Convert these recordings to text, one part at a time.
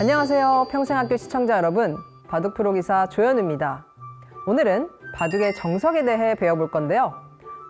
안녕하세요. 평생학교 시청자 여러분. 바둑 프로 기사 조현우입니다. 오늘은 바둑의 정석에 대해 배워볼 건데요.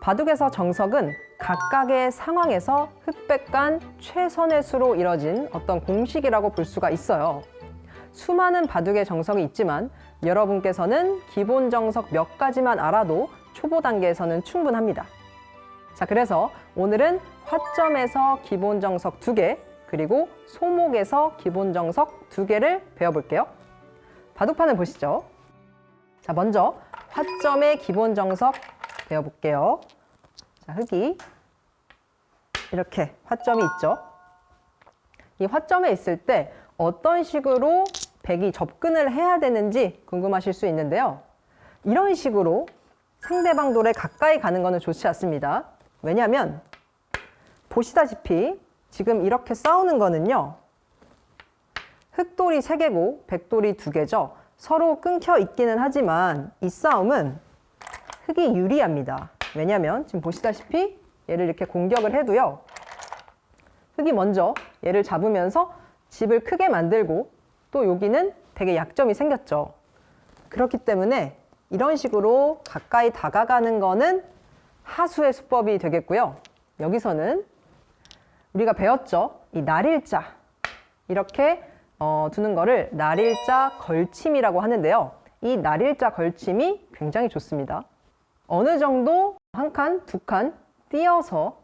바둑에서 정석은 각각의 상황에서 흑백 간 최선의 수로 이뤄진 어떤 공식이라고 볼 수가 있어요. 수많은 바둑의 정석이 있지만 여러분께서는 기본 정석 몇 가지만 알아도 초보 단계에서는 충분합니다. 자, 그래서 오늘은 화점에서 기본 정석 두 개, 그리고 소목에서 기본 정석 두 개를 배워볼게요. 바둑판을 보시죠. 자, 먼저 화점의 기본 정석 배워볼게요. 자, 흙이 이렇게 화점이 있죠. 이 화점에 있을 때 어떤 식으로 백이 접근을 해야 되는지 궁금하실 수 있는데요. 이런 식으로 상대방 돌에 가까이 가는 것은 좋지 않습니다. 왜냐하면 보시다시피 지금 이렇게 싸우는 거는요. 흑돌이 세개고 백돌이 두개죠 서로 끊겨 있기는 하지만 이 싸움은 흑이 유리합니다. 왜냐하면 지금 보시다시피 얘를 이렇게 공격을 해도요. 흑이 먼저 얘를 잡으면서 집을 크게 만들고 또 여기는 되게 약점이 생겼죠. 그렇기 때문에 이런 식으로 가까이 다가가는 거는 하수의 수법이 되겠고요. 여기서는 우리가 배웠죠. 이 날일자 이렇게 어, 두는 거를 날일자 걸침이라고 하는데요. 이 날일자 걸침이 굉장히 좋습니다. 어느 정도 한 칸, 두 칸 띄어서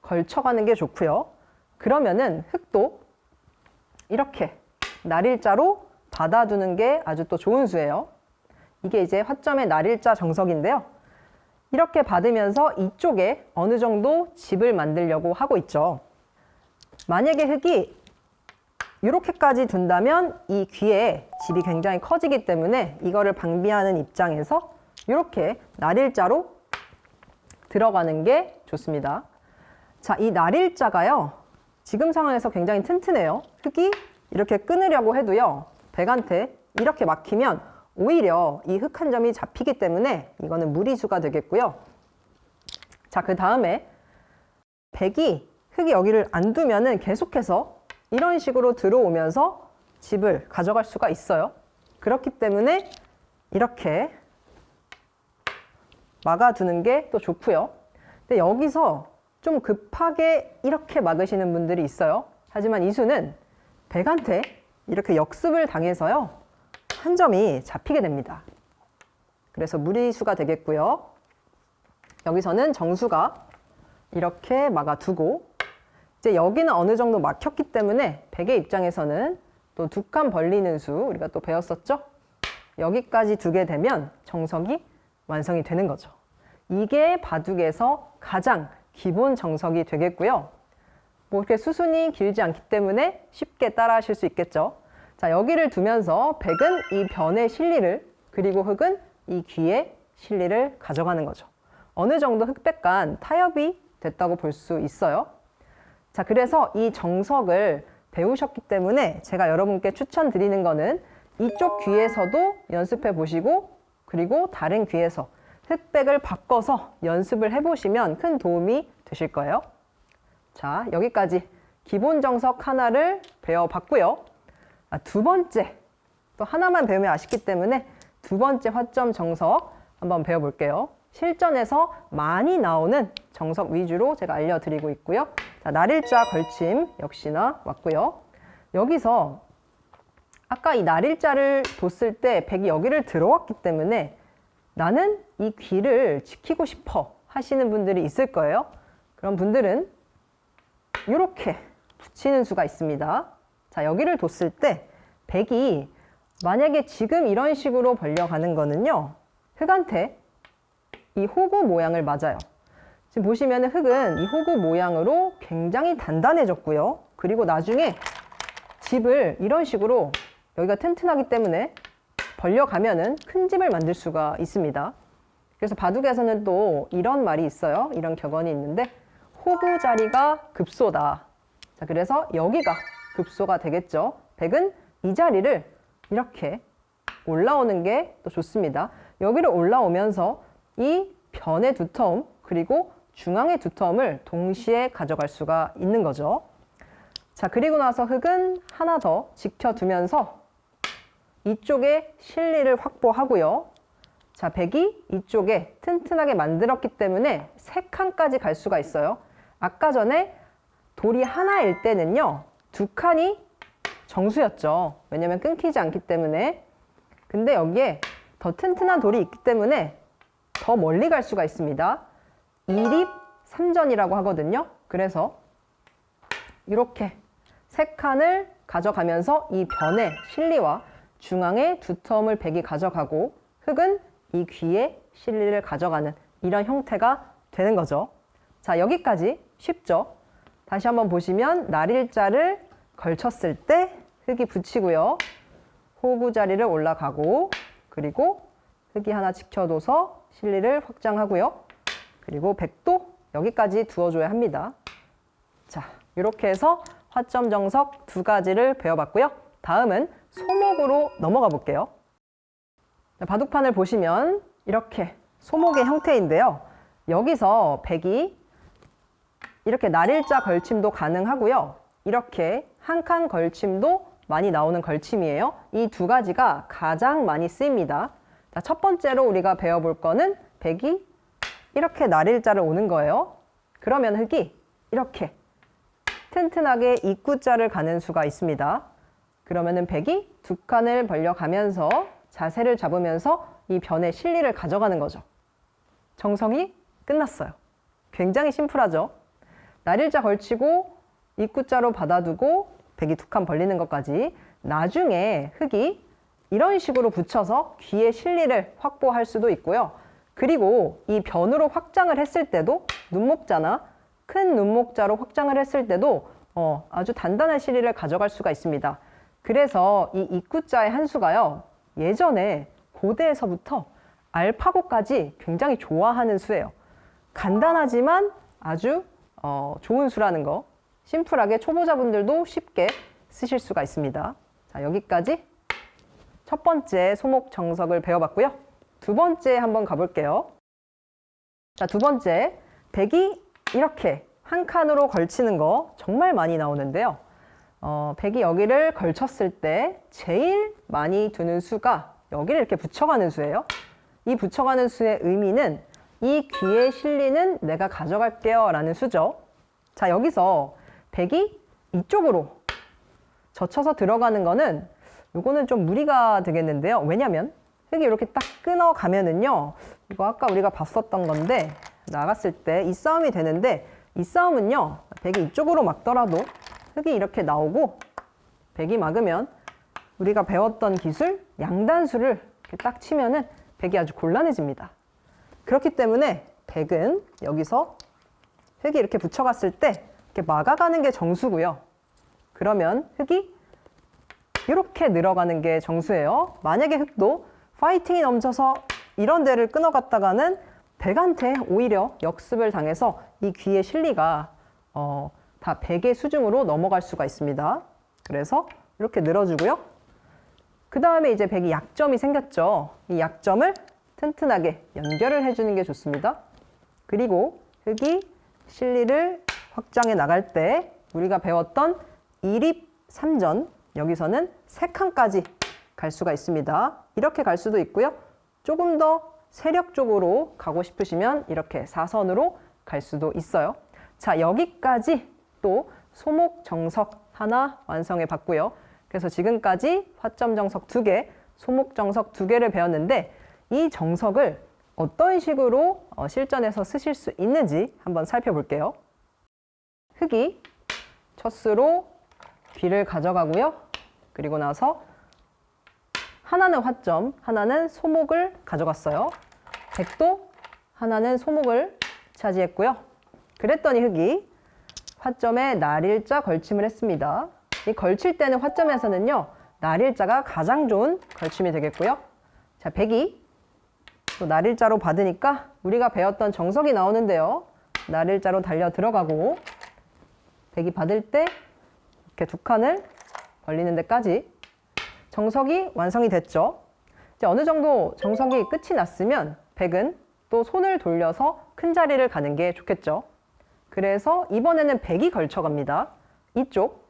걸쳐가는 게 좋고요. 그러면은 흙도 이렇게 날일자로 받아두는 게 아주 또 좋은 수예요. 이게 이제 화점의 날일자 정석인데요. 이렇게 받으면서 이쪽에 어느 정도 집을 만들려고 하고 있죠. 만약에 흙이 이렇게까지 둔다면 이 귀에 집이 굉장히 커지기 때문에 이거를 방비하는 입장에서 이렇게 날일자로 들어가는 게 좋습니다. 자, 이 날일자가요. 지금 상황에서 굉장히 튼튼해요. 흙이 이렇게 끊으려고 해도요. 백한테 이렇게 막히면 오히려 이 흙 한 점이 잡히기 때문에 이거는 무리수가 되겠고요. 자, 그 다음에 백이 흙이 여기를 안 두면은 계속해서 이런 식으로 들어오면서 집을 가져갈 수가 있어요. 그렇기 때문에 이렇게 막아두는 게 또 좋고요. 근데 여기서 좀 급하게 이렇게 막으시는 분들이 있어요. 하지만 이수는 백한테 이렇게 역습을 당해서요. 한 점이 잡히게 됩니다. 그래서 무리수가 되겠고요. 여기서는 정수가 이렇게 막아두고 이제 여기는 어느 정도 막혔기 때문에 백의 입장에서는 또 두 칸 벌리는 수 우리가 또 배웠었죠? 여기까지 두게 되면 정석이 완성이 되는 거죠. 이게 바둑에서 가장 기본 정석이 되겠고요. 뭐 이렇게 수순이 길지 않기 때문에 쉽게 따라 하실 수 있겠죠. 자, 여기를 두면서 백은 이 변의 실리를 그리고 흙은 이 귀의 실리를 가져가는 거죠. 어느 정도 흑백 간 타협이 됐다고 볼 수 있어요. 자, 그래서 이 정석을 배우셨기 때문에 제가 여러분께 추천드리는 거는 이쪽 귀에서도 연습해 보시고 그리고 다른 귀에서 흑백을 바꿔서 연습을 해 보시면 큰 도움이 되실 거예요. 자, 여기까지 기본 정석 하나를 배워봤고요. 아, 두 번째, 또 하나만 배우면 아쉽기 때문에 두 번째 화점 정석 한번 배워볼게요. 실전에서 많이 나오는 정석 위주로 제가 알려드리고 있고요. 자, 날일자 걸침 역시나 왔고요. 여기서 아까 이 날일자를 뒀을 때 백이 여기를 들어왔기 때문에 나는 이 귀를 지키고 싶어 하시는 분들이 있을 거예요. 그런 분들은 이렇게 붙이는 수가 있습니다. 자, 여기를 뒀을 때 백이 만약에 지금 이런 식으로 벌려가는 거는요. 흑한테 이 호구 모양을 맞아요. 지금 보시면 흙은 이 호구 모양으로 굉장히 단단해졌고요. 그리고 나중에 집을 이런 식으로 여기가 튼튼하기 때문에 벌려가면은 큰 집을 만들 수가 있습니다. 그래서 바둑에서는 또 이런 말이 있어요. 이런 격언이 있는데 호구 자리가 급소다. 자, 그래서 여기가 급소가 되겠죠. 백은 이 자리를 이렇게 올라오는 게 또 좋습니다. 여기를 올라오면서 이 변의 두터움 그리고 중앙의 두터움을 동시에 가져갈 수가 있는 거죠. 자, 그리고 나서 흙은 하나 더 지켜두면서 이쪽에 실리를 확보하고요. 자, 백이 이쪽에 튼튼하게 만들었기 때문에 세 칸까지 갈 수가 있어요. 아까 전에 돌이 하나일 때는요, 두 칸이 정수였죠. 왜냐면 끊기지 않기 때문에. 근데 여기에 더 튼튼한 돌이 있기 때문에 더 멀리 갈 수가 있습니다. 2립 3전이라고 하거든요. 그래서 이렇게 세 칸을 가져가면서 이 변의 실리와 중앙에 두 텀을 백이 가져가고 흙은 이 귀에 실리를 가져가는 이런 형태가 되는 거죠. 자, 여기까지 쉽죠? 다시 한번 보시면 날일자를 걸쳤을 때 흙이 붙이고요. 호구 자리를 올라가고 그리고 흙이 하나 지켜둬서 실리를 확장하고요. 그리고 백도 여기까지 두어줘야 합니다. 자, 이렇게 해서 화점 정석 두 가지를 배워봤고요. 다음은 소목으로 넘어가 볼게요. 자, 바둑판을 보시면 이렇게 소목의 형태인데요. 여기서 백이 이렇게 날일자 걸침도 가능하고요. 이렇게 한 칸 걸침도 많이 나오는 걸침이에요. 이 두 가지가 가장 많이 쓰입니다. 자, 첫 번째로 우리가 배워볼 거는 백이 이렇게 날일자를 오는 거예요. 그러면 흙이 이렇게 튼튼하게 입구자를 가는 수가 있습니다. 그러면은 백이 두 칸을 벌려가면서 자세를 잡으면서 이 변의 실리를 가져가는 거죠. 정성이 끝났어요. 굉장히 심플하죠. 날일자 걸치고 입구자로 받아두고 백이 두 칸 벌리는 것까지 나중에 흙이 이런 식으로 붙여서 귀의 실리를 확보할 수도 있고요. 그리고 이 변으로 확장을 했을 때도 눈목자나 큰 눈목자로 확장을 했을 때도 어, 아주 단단한 실리를 가져갈 수가 있습니다. 그래서 이 입구자의 한 수가요. 예전에 고대에서부터 알파고까지 굉장히 좋아하는 수예요. 간단하지만 아주 어, 좋은 수라는 거. 심플하게 초보자분들도 쉽게 쓰실 수가 있습니다. 자, 여기까지 첫 번째 소목 정석을 배워봤고요. 두 번째 한번 가볼게요. 자, 두 번째. 백이 이렇게 한 칸으로 걸치는 거 정말 많이 나오는데요. 어, 백이 여기를 걸쳤을 때 제일 많이 두는 수가 여기를 이렇게 붙여가는 수예요. 이 붙여가는 수의 의미는 이 귀에 실리는 내가 가져갈게요 라는 수죠. 자, 여기서 백이 이쪽으로 젖혀서 들어가는 거는 요거는 좀 무리가 되겠는데요. 왜냐면 흙이 이렇게 딱 끊어가면은요. 이거 아까 우리가 봤었던 건데 나갔을 때 이 싸움이 되는데 이 싸움은요. 백이 이쪽으로 막더라도 흙이 이렇게 나오고 백이 막으면 우리가 배웠던 기술 양단수를 이렇게 딱 치면은 백이 아주 곤란해집니다. 그렇기 때문에 백은 여기서 흙이 이렇게 붙여갔을 때 이렇게 막아가는 게 정수고요. 그러면 흙이 이렇게 늘어가는 게 정수예요. 만약에 흙도 파이팅이 넘쳐서 이런 데를 끊어갔다가는 백한테 오히려 역습을 당해서 이 귀의 실리가 어, 다 백의 수중으로 넘어갈 수가 있습니다. 그래서 이렇게 늘어주고요. 그 다음에 이제 백이 약점이 생겼죠. 이 약점을 튼튼하게 연결을 해주는 게 좋습니다. 그리고 흙이 실리를 확장해 나갈 때 우리가 배웠던 2립 3전 여기서는 3칸까지 갈 수가 있습니다. 이렇게 갈 수도 있고요. 조금 더 세력적으로 가고 싶으시면 이렇게 4선으로 갈 수도 있어요. 자, 여기까지 또 소목 정석 하나 완성해 봤고요. 그래서 지금까지 화점 정석 두 개, 소목 정석 두 개를 배웠는데 이 정석을 어떤 식으로 어, 실전에서 쓰실 수 있는지 한번 살펴볼게요. 흙이 첫 수로 귀를 가져가고요. 그리고 나서 하나는 화점, 하나는 소목을 가져갔어요. 백도 하나는 소목을 차지했고요. 그랬더니 흙이 화점에 날일자 걸침을 했습니다. 이 걸칠 때는 화점에서는요, 날일자가 가장 좋은 걸침이 되겠고요. 자, 백이 또 날일자로 받으니까 우리가 배웠던 정석이 나오는데요. 날일자로 달려 들어가고 백이 받을 때 이렇게 두 칸을 벌리는 데까지 정석이 완성이 됐죠. 이제 어느 정도 정석이 끝이 났으면 백은 또 손을 돌려서 큰 자리를 가는 게 좋겠죠. 그래서 이번에는 백이 걸쳐갑니다. 이쪽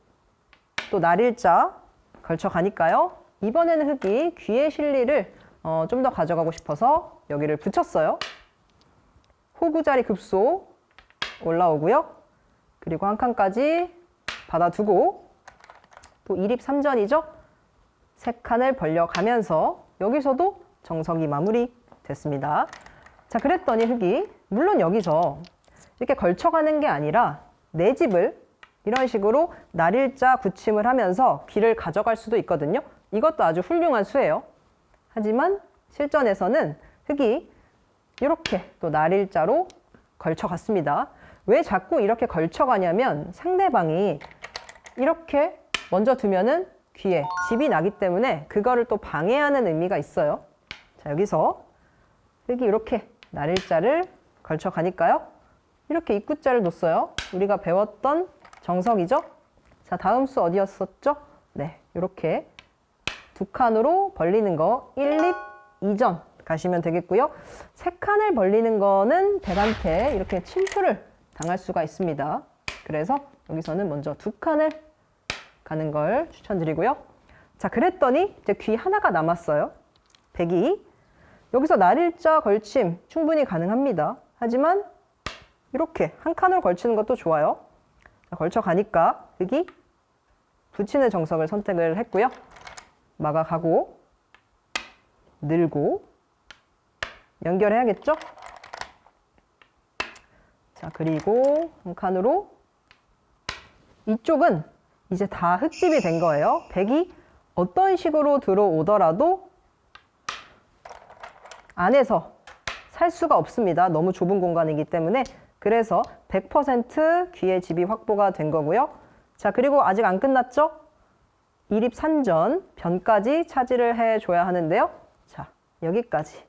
또 날일자 걸쳐 가니까요. 이번에는 흙이 귀의 실리를 어, 좀 더 가져가고 싶어서 여기를 붙였어요. 호구자리 급소 올라오고요. 그리고 한 칸까지 받아두고 또 1입 3전이죠. 세 칸을 벌려가면서 여기서도 정석이 마무리 됐습니다. 자, 그랬더니 흙이 물론 여기서 이렇게 걸쳐가는 게 아니라 내 집을 이런 식으로 날일자 굳힘을 하면서 귀를 가져갈 수도 있거든요. 이것도 아주 훌륭한 수예요. 하지만 실전에서는 흙이 이렇게 또 날일자로 걸쳐갔습니다. 왜 자꾸 이렇게 걸쳐가냐면 상대방이 이렇게 먼저 두면은 귀에 집이 나기 때문에 그거를 또 방해하는 의미가 있어요. 자, 여기서 흙이 이렇게 날일자를 걸쳐 가니까요. 이렇게 입구자를 뒀어요. 우리가 배웠던 정석이죠. 자, 다음 수 어디였었죠? 네, 이렇게 두 칸으로 벌리는 거 1립 2전 가시면 되겠고요. 세 칸을 벌리는 거는 백한테 이렇게 침투를 당할 수가 있습니다. 그래서 여기서는 먼저 두 칸을 가는 걸 추천드리고요. 자, 그랬더니 이제 귀 하나가 남았어요. 백이 여기서 날일자 걸침 충분히 가능합니다. 하지만 이렇게 한 칸으로 걸치는 것도 좋아요. 자, 걸쳐 가니까 여기 붙이는 정석을 선택을 했고요. 막아가고 늘고 연결해야겠죠? 자, 그리고 한 칸으로 이쪽은 이제 다 흙집이 된 거예요. 백이 어떤 식으로 들어오더라도 안에서 살 수가 없습니다. 너무 좁은 공간이기 때문에 그래서 100% 귀의 집이 확보가 된 거고요. 자, 그리고 아직 안 끝났죠? 이립 산전 변까지 차지를 해줘야 하는데요. 자, 여기까지.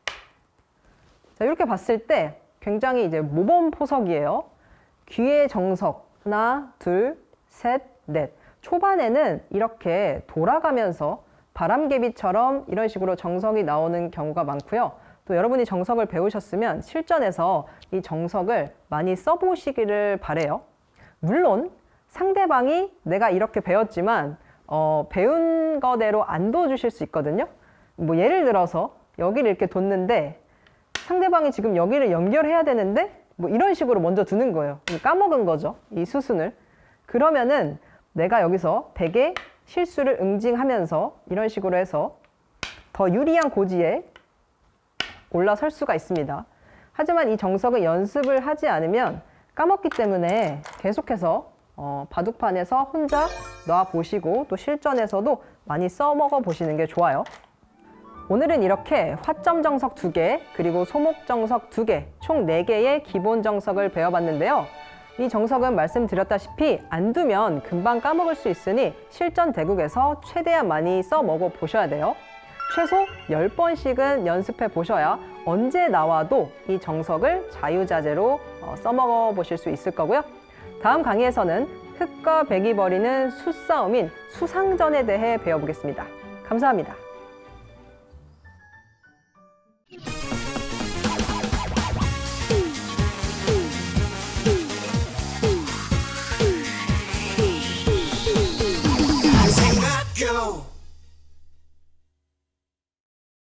자, 이렇게 봤을 때 굉장히 이제 모범 포석이에요. 귀의 정석. 하나, 둘, 셋, 넷. 초반에는 이렇게 돌아가면서 바람개비처럼 이런 식으로 정석이 나오는 경우가 많고요. 또 여러분이 정석을 배우셨으면 실전에서 이 정석을 많이 써보시기를 바래요. 물론 상대방이 내가 이렇게 배웠지만 어, 배운 거대로 안 둬주실 수 있거든요. 뭐 예를 들어서 여기를 이렇게 뒀는데 상대방이 지금 여기를 연결해야 되는데 뭐 이런 식으로 먼저 두는 거예요. 까먹은 거죠. 이 수순을. 그러면은 내가 여기서 100의 실수를 응징하면서 이런 식으로 해서 더 유리한 고지에 올라설 수가 있습니다. 하지만 이 정석은 연습을 하지 않으면 까먹기 때문에 계속해서 어, 바둑판에서 혼자 놔 보시고 또 실전에서도 많이 써먹어 보시는 게 좋아요. 오늘은 이렇게 화점 정석 2개, 그리고 소목 정석 2개, 총 4개의 기본 정석을 배워봤는데요. 이 정석은 말씀드렸다시피 안 두면 금방 까먹을 수 있으니 실전 대국에서 최대한 많이 써먹어 보셔야 돼요. 최소 10번씩은 연습해 보셔야 언제 나와도 이 정석을 자유자재로 어, 써먹어 보실 수 있을 거고요. 다음 강의에서는 흙과 백이 벌이는 수싸움인 수상전에 대해 배워보겠습니다. 감사합니다.